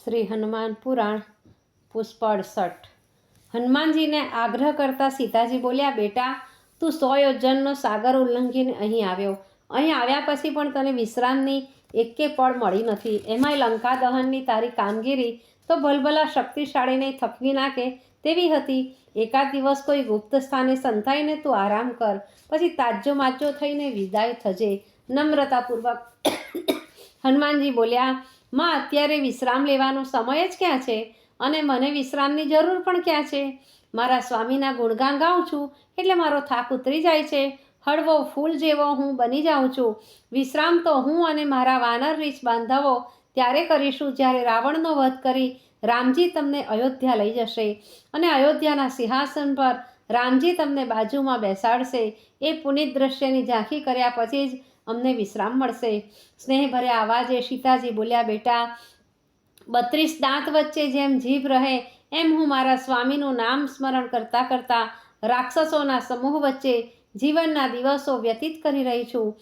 શ્રી હનુમાન પુરાણ પુષ્પ અડસઠ હનુમાનજીને આગ્રહ કરતા સીતાજી બોલ્યા, બેટા, તું સો યોજનનો સાગર ઉલ્લંઘીને અહીં આવ્યો. અહીં આવ્યા પછી પણ તને વિશ્રામની એકે પળ મળી નથી. એમાંય લંકા દહનની તારી કામગીરી તો ભલભલા શક્તિશાળીને થકવી નાખે તેવી હતી. એકાદ દિવસ કોઈ ગુપ્ત સ્થાને સંતાઈને તું આરામ કર. પછી તાજો માચો થઈને વિદાય થજે. નમ્રતાપૂર્વક હનુમાનજી બોલ્યા માં, અત્યારે વિશ્રામ લેવાનો સમય જ ક્યાં છે? અને મને વિશ્રામની જરૂર પણ ક્યાં છે? મારા સ્વામીના ગુણગાન ગાઉં છું, એટલે મારો થાક ઉતરી જાય છે. હળવો ફૂલ જેવો હું બની જાઉં છું. વિશ્રામ તો હું અને મારા વાનર રીછ બાંધવો ત્યારે કરીશું જ્યારે રાવણનો વધ કરી રામજી તમને અયોધ્યા લઈ જશે. અને અયોધ્યાના સિંહાસન પર રામજી તમને બાજુમાં બેસાડશે. એ પુનિત દ્રશ્યની ઝાંખી કર્યા પછી જ અમને વિશ્રામ મળશે. સ્નેહભર્યા અવાજે સીતાજી બોલ્યા, બેટા, બત્રીસ દાંત વચ્ચે જેમ જીભ રહે, એમ હું મારા સ્વામીનું નામ સ્મરણ કરતાં કરતાં રાક્ષસોના સમૂહ વચ્ચે જીવનના દિવસો વ્યતીત કરી રહી છું.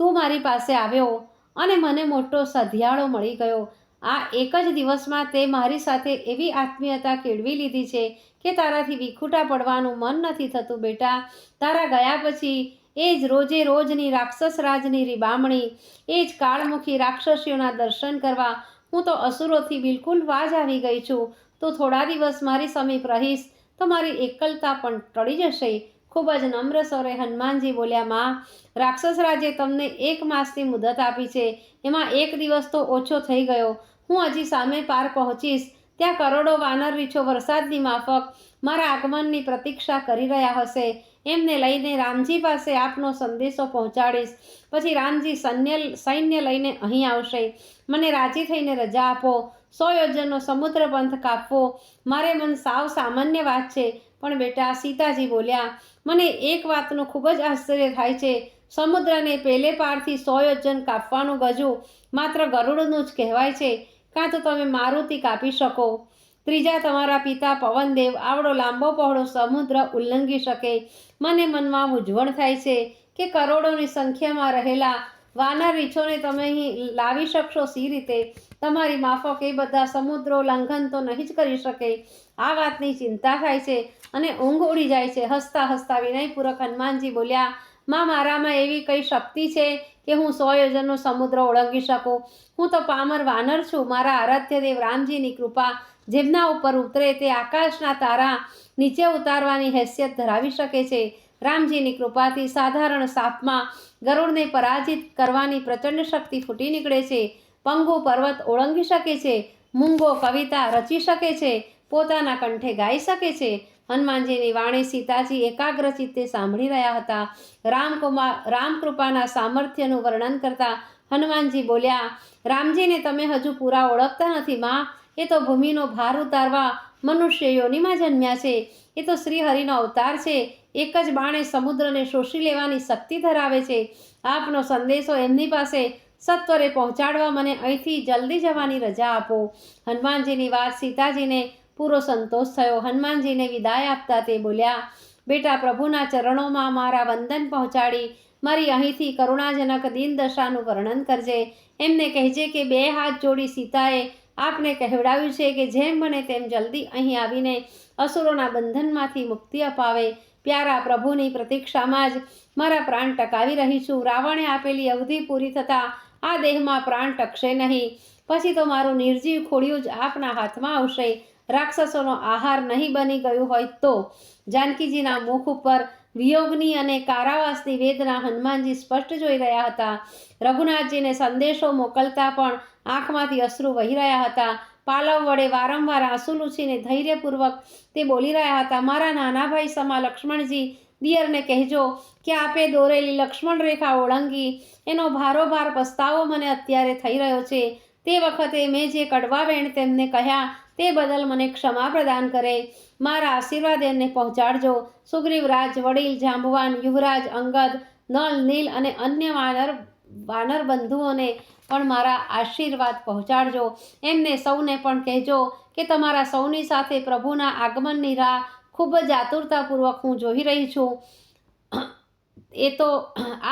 તું મારી પાસે આવ્યો અને મને મોટો સધિયાળો મળી ગયો. આ એક જ દિવસમાં તે મારી સાથે એવી આત્મીયતા કેળવી લીધી છે કે તારાથી વિખૂટા પડવાનું મન નથી થતું, બેટા. તારા ગયા પછી એ જ રોજે રોજની રાક્ષસ રાજની રીબામણી એ જ કાળમુખી રાક્ષસીઓના દર્શન કરવા. હું તો અસુરોથી બિલકુલ વાજ આવી ગઈ છું. તો થોડા દિવસ મારી સમીપ રહીશ. તો મારી એકલતા પણ ટળી જશે. ખૂબ જ નમ્ર સ્વરે હનુમાનજી બોલ્યા, માં, રાક્ષસ રાજે તમને એક માસની મુદત આપી છે. એમાં એક દિવસ તો ઓછો થઈ ગયો. હું હજી સામે પાર પહોંચીશ. ત્યાં કરોડો વાનર રીછો વરસાદની માફક મારા આગમનની પ્રતીક્ષા કરી રહ્યા હશે. એમને લઈને રામજી પાસે આપનો સંદેશો પહોંચાડીશ. પછી રામજી સૈન્ય સૈન્ય લઈને અહીં આવશે. મને રાજી થઈને રજા આપો. સો યોજનનો સમુદ્ર પંથ કાપવો. મારે મન સાવ સામાન્ય વાત છે. પણ બેટા, સીતાજી બોલ્યા, મને એક વાતનું ખૂબ જ આશ્ચર્ય થાય છે. સમુદ્રને પેલે પારથી સો યોજન કાપવાનું ગજુ. માત્ર ગરુડનું જ કહેવાય છે. કાં તો તમે મારુતિ કાપી શકો. ત્રીજા તમારા પિતા પવનદેવ આવડો લાંબો પહોળો સમુદ્ર ઉલ્લંઘી શકે. મને મનમાં મૂંઝવણ થાય છે કે કરોડોની સંખ્યામાં રહેલા વાનર રીછોને તમે અહીં લાવી શકશો સી રીતે? તમારી માફક એ બધા સમુદ્રો લંઘન તો નહીં જ કરી શકે. આ વાતની ચિંતા થાય છે અને ઊંઘ ઉડી જાય છે. હસતા હસતા વિનયપૂર્વક હનુમાનજી બોલ્યા, માં, મારામાં એવી કઈ શક્તિ છે કે હું સો યોજનનો સમુદ્ર ઓળંગી શકું? હું તો પામર વાનર છું. મારા આરાધ્ય દેવ રામજીની કૃપા જેમના ઉપર ઉતરે તે આકાશના તારા નીચે ઉતારવાની હેસિયત ધરાવી શકે છે. રામજીની કૃપાથી સાધારણ સાપમાં ગરુડને પરાજિત કરવાની પ્રચંડ શક્તિ ફૂટી નીકળે છે. પંગુ પર્વત ઓળંગી શકે છે. મૂંગો કવિતા રચી શકે છે. પોતાના કંઠે ગાઈ શકે છે. હનુમાનજીની વાણી સીતાજી એકાગ્ર ચિત્તે સાંભળી રહ્યા હતા. રામકુમાર રામકૃપાના સામર્થ્યનું વર્ણન કરતા હનુમાનજી બોલ્યા, રામજીને તમે હજુ પૂરા ઓળખતા નથી, માં. એ તો ભૂમિનો ભાર ઉતારવા મનુષ્ય યોનિમાં જન્મ્યા છે. એ તો શ્રીહરિનો અવતાર છે. એક જ બાણે સમુદ્રને શોષી લેવાની શક્તિ ધરાવે છે. આપનો સંદેશો એમની પાસે સત્વરે પહોંચાડવા મને અહીંથી જલ્દી જવાની રજા આપો. હનુમાનજીની વાત સીતાજીને પૂરો સંતોષ થયો. હનુમાનજીને વિદાય આપતા તે બોલ્યા, બેટા પ્રભુના ચરણોમાં મારા વંદન પહોંચાડી. મારી અહીંથી કરુણાજનક દિનદશાનું વર્ણન કરજે. એમને કહેજે કે બે હાથ જોડી સીતાએ આપને કહેવડાવ્યું છે કે જેમ બને તેમ જલ્દી અહીં આવીને અસુરોના બંધનમાંથી મુક્તિ અપાવે. પ્યારા પ્રભુની પ્રતીક્ષામાં જ મારા પ્રાણ ટકાવી રહી છું રાવણે આપેલી અવધિ પૂરી થતાં આ દેહમાં પ્રાણ ટકશે નહીં. પછી તો મારું નિર્જીવ ખોડિયું જ આપના હાથમાં આવશે. રાક્ષસોનો આહાર નહીં બની ગયું હોય તો. જાનકીજીના મુખ ઉપર વિયોગની અને કારાવાસની વેદના હનુમાનજી સ્પષ્ટ જોઈ રહ્યા હતા. રઘુનાથજીને સંદેશો મોકલતા પણ આંખમાંથી અશ્રુ વહી રહ્યા હતા. પાલવ વડે વારંવાર આંસુ લૂછીને ધૈર્યપૂર્વક તે બોલી રહ્યા હતા, મારા નાના ભાઈ સમા લક્ષ્મણજી, દિયરને કહેજો કે આપે દોરેલી લક્ષ્મણ રેખા ઓળંગી. એનો ભારોભાર પસ્તાવો મને અત્યારે થઈ રહ્યો છે. તે વખતે મેં જે કડવા વેણ તેમને કહ્યા તે બદલ મને ક્ષમા પ્રદાન કરે. મારા આશીર્વાદ એમને પહોંચાડજો. સુગ્રીવરાજ વડીલ, જાંબવાન, યુવરાજ, અંગદ નળ નીલ અને અન્ય વાનર વાનર બંધુઓને પણ મારા આશીર્વાદ પહોંચાડજો. એમને સૌને પણ કહેજો કે તમારા સૌની સાથે પ્રભુના આગમનની રાહ ખૂબ જ આતુરતાપૂર્વક હું જોઈ રહી છું. એ તો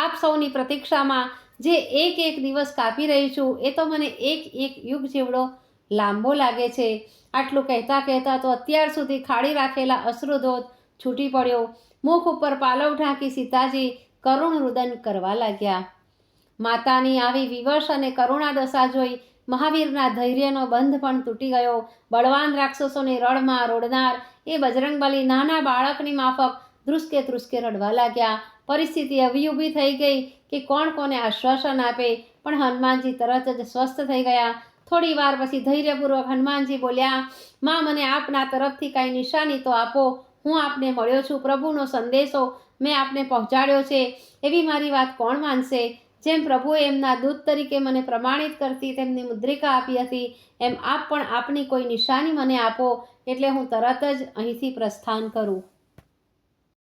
આપ સૌની પ્રતીક્ષામાં જે એક એક દિવસ કાપી રહી છું, એ તો મને એક એક યુગ જેવડો લાંબો લાગે છે. આટલું કહેતા કહેતા તો અત્યાર સુધી ખાડી રાખેલા અશ્રુધોધ છૂટી પડ્યો. મુખ ઉપર પાલવ ઢાંકી સીતાજી કરુણ રુદન કરવા લાગ્યા. માતાની આવી વિવશ અને કરુણા દશા જોઈ મહાવીરના ધૈર્યનો બંધ પણ તૂટી ગયો. બળવાન રાક્ષસોની રડમાં રોડનાર એ બજરંગબલી નાના બાળકની માફક ધ્રુસકે ધ્રુસકે રડવા લાગ્યા. પરિસ્થિતિ એવી ઊભી થઈ ગઈ કે કોણ કોને આશ્વાસન આપે, પણ હનુમાનજી તરત જ સ્વસ્થ થઈ ગયા. થોડી વાર પછી ધૈર્યપૂર્વક હનુમાનજી બોલ્યા, માં, મને આપના તરફથી કાંઈ નિશાની તો આપો. હું આપને મળ્યો છું પ્રભુનો સંદેશો. મેં આપને પહોંચાડ્યો છે. એવી મારી વાત કોણ માનશે? જેમ પ્રભુએ એમના દૂત તરીકે મને પ્રમાણિત કરતી તેમની મુદ્રિકા આપી હતી, એમ આપ પણ આપની કોઈ નિશાની મને આપો, એટલે હું તરત જ અહીંથી પ્રસ્થાન કરું.